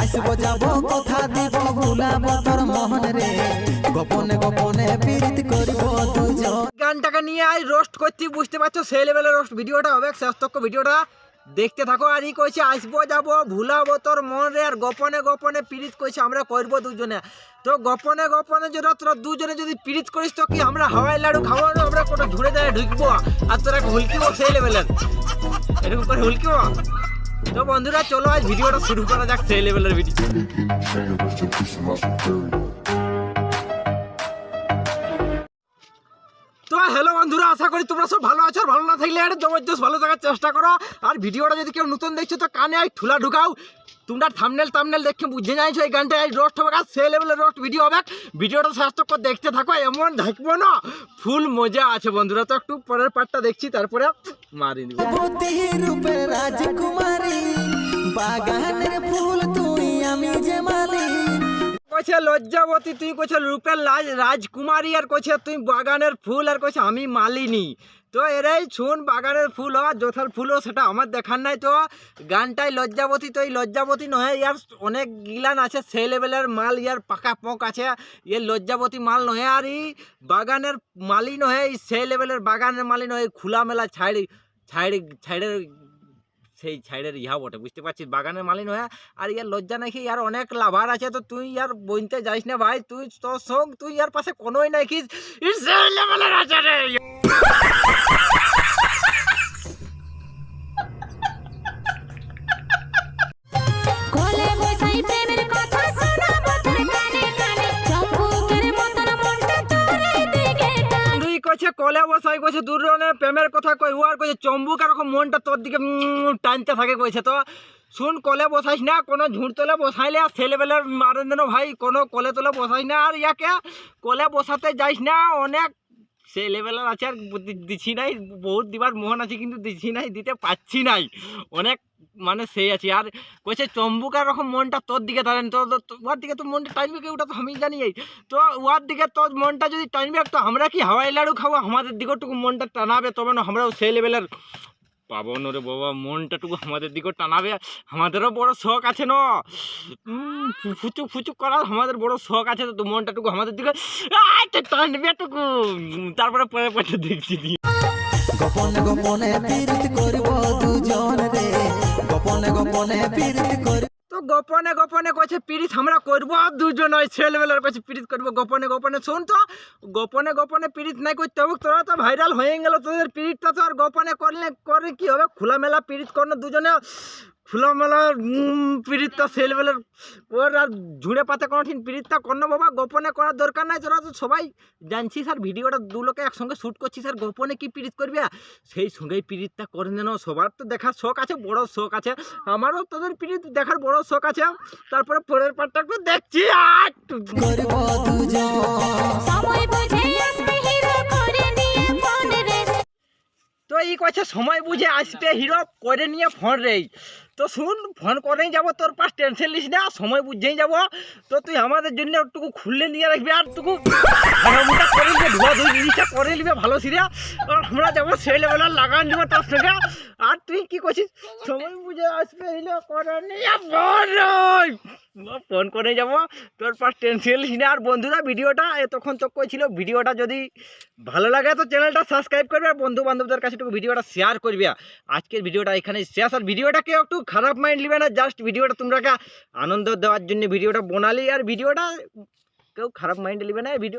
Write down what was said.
আসব যাব, কথা দিব ভুলাব তোর মোহন রে। গোপনে গোপনে পীড়িত করিব দুজন। গানটাকে নিয়ে আজ রোস্ট করছি, বুঝতে পারছ? সেই লেভেলের রোস্ট ভিডিওটা হবে শেষ ভিডিওটা। দেখতে থাকো, আর ই কইছে, আসব যাব, ভুলাবো তোর মন রে, আর গোপনে গোপনে পীড়িত কইছে, আমরা করব দুজনে। তো গোপনে গোপনে যদি তোরা দুজনে যদি পীড়িত করিস, তো কি আমরা হাওয়াই লাড়ু খাওয়ানো, আমরা কোনো ঝুড়ে যায় ঢুকবো? আর তোরা হুলকিবো সেই লেভেলের এরকম করে হুলকিবো? তো বন্ধুরা, চলো আজ ভিডিওটা শুরু করা যাক, সেই লেভেলের ভিডিও তো হ্যালো বন্ধুরা, আশা করি তোমরা সব ভালো আছো, আর ভালো না থাকলে একটা জবরদস্ত ভালো থাকার চেষ্টা করো। আর ভিডিওটা যদি কেউ নতুন দেখছ, তো কানে আই ঠুলা ঢুকাও। তোমরা থামনেল থামনেল দেখে বুঝে যাইছো, এই গানটা এই রোস্ট হবে, আর সেই লেভেলের রোস্ট ভিডিও হবে। ভিডিওটা তক দেখতে থাকো, এমন থাকব না। ফুল মজা আছে বন্ধুরা, তো একটু পরের পার্টটা দেখছি, তারপরে মারি রূপে রাজকুমারী বাগানের ফুল তুই আমি যে মালি। কইছে লজ্জাবতী তুই কইছে রূপের লাজ রাজকুমারী আর কইছে তুই বাগানের ফুল আর কইছে আমি মালিনী। তো এরাই শুন বাগানের ফুল হ যথার ফুল সেটা আমার দেখার নাই। তো গানটাই লজ্জাবতী তো এই লজ্জাবতী নহে ইয়ার অনেক গিলান আছে সেই লেভেলের মাল ইয়ার পাকা পক আছে ইয়ে লজ্জাবতী মাল নহে আর এই বাগানের মালি নয় এই সেই লেভেলের বাগানের মালি নয় খোলামেলা ছাইড়ি। ছাইড়ি ছাইড়ের সেই ছাইড়ের ইহা বটে, বুঝতে পারছিস? বাগানের মালিন হয়ে, আর ইয়ার লজ্জা নাকি, ইয়ার অনেক লাভার আছে, তো তুই ইয়ার বইতে যাইস না ভাই, তুই তোর সঙ্গ, তুই ইয়ার পাশে কোনোই নাই কি সেই রে। কলে কইছে কইছে দূরনে প্রেমের কথা কই আর কইছে চম্বুক এরকম মনটা তোর দিকে টানতে থাকে কইছে তো। শুন, কলে বসাইস না, কোনো ঝুঁড় তোলে বসাইলে আর ছেলেবেলার মারেন দেন ভাই কোনো কলে তোলে বসাইস না, আর ইয়াকে কলে বসাতে যাইস না, অনেক সেই লেভেলের আছে আর দিছি নাই, বহুত দিবার মোহন আছে কিন্তু দিছি নাই, দিতে পাচ্ছি নাই। অনেক মানে সেই আছে। আর কইছে চম্বুকার রকম মনটা তোর দিকে দাঁড়ান তো ওর দিকে তো মনটা টানবে কি ওটা তো আমি জানি। তো ওর দিকে তোর মনটা যদি টানবে তো আমরা কি হাওয়াই লাড়ু খাব? আমাদের দিকেটুকু মনটা টানাবে তবে না, আমরাও সেই লেভেলের পাবো না রে বাবা। মনটাটুকু আমাদের দিকে টানাবে, আমাদেরও বড় শখ আছে না। ফুচুক ফুচুক করার আমাদের বড় শখ আছে তো মনটাটুকু আমাদের দিকে টানবে টুকু তারপরে পরে পরে দেখছি। গোপনে গোপনে করিব। গোপনে পিরিত পীড়িত তো গোপনে গোপনে কইছে পিরিত আমরা করব দুজন ওই ছেলেবেলার কাছে পিরিত করব গোপনে গোপনে। শুন তো গোপনে গোপনে পিরিত নাই করতে হবে তোরা তো ভাইরাল হয়ে গেল তোদের পিরিতটা তো আর গোপনে করলে করে কি হবে? খোলামেলা পিরিত করনো দুজনে। খোলামেলা উম, পিরিতটা ছেলেবেলার ওর আর ঝুড়ে পাতে কোনো ঠিক পিরিতটা করনো বাবা গোপনে করার দরকার নাই। তোরা তো সবাই জানছিস আর ভিডিওটা দু লোকে একসঙ্গে শ্যুট করছিস আর গোপনে কি পিরিত করবি? সেই সঙ্গেই পিরিতটা করে নেন সবার তো দেখার শখ আছে বড় শখ আছে। আমারও তোদের পিরিত দেখার বড় শখ আছে। তারপরে পরের পার্টটা একটু দেখছি আর তো এই কছে সময় বুঝে আসবে হিরো করে নিয়ে ফোন রে। তো শুন ফোন করেই যাব, তোর পাশ টেনশন নিস না, সময় বুঝেই যাব। তো তুই আমাদের জন্য একটুকু খুললে নিয়ে রাখবি, আর টুকু করে জিনিসটা করে নিবে, ভালো সিরিয়া। আমরা যাব সেই লেভেলের লাগান যাব তোর সঙ্গে। আর তুই কি করছিস? সময় বুঝে আসবে ফোন করে যাব। তোর পাশ টেনশন লিস না। আর বন্ধুরা, ভিডিওটা এতক্ষণ তো ছিল। ভিডিওটা যদি ভালো লাগে, তো চ্যানেলটা সাবস্ক্রাইব করবে। আর বন্ধু বান্ধবদের কাছে একটু ভিডিওটা শেয়ার করবে। আজকের ভিডিওটা এখানে শেষ। আর ভিডিওটা কেউ একটু খারাপ মাইন্ড নেবে না জাস্ট ভিডিওটা তোমরা আনন্দ দেওয়ার জন্য ভিডিওটা বানালি আর ভিডিওটা কেউ খারাপ মাইন্ড নেবে না ভিডিও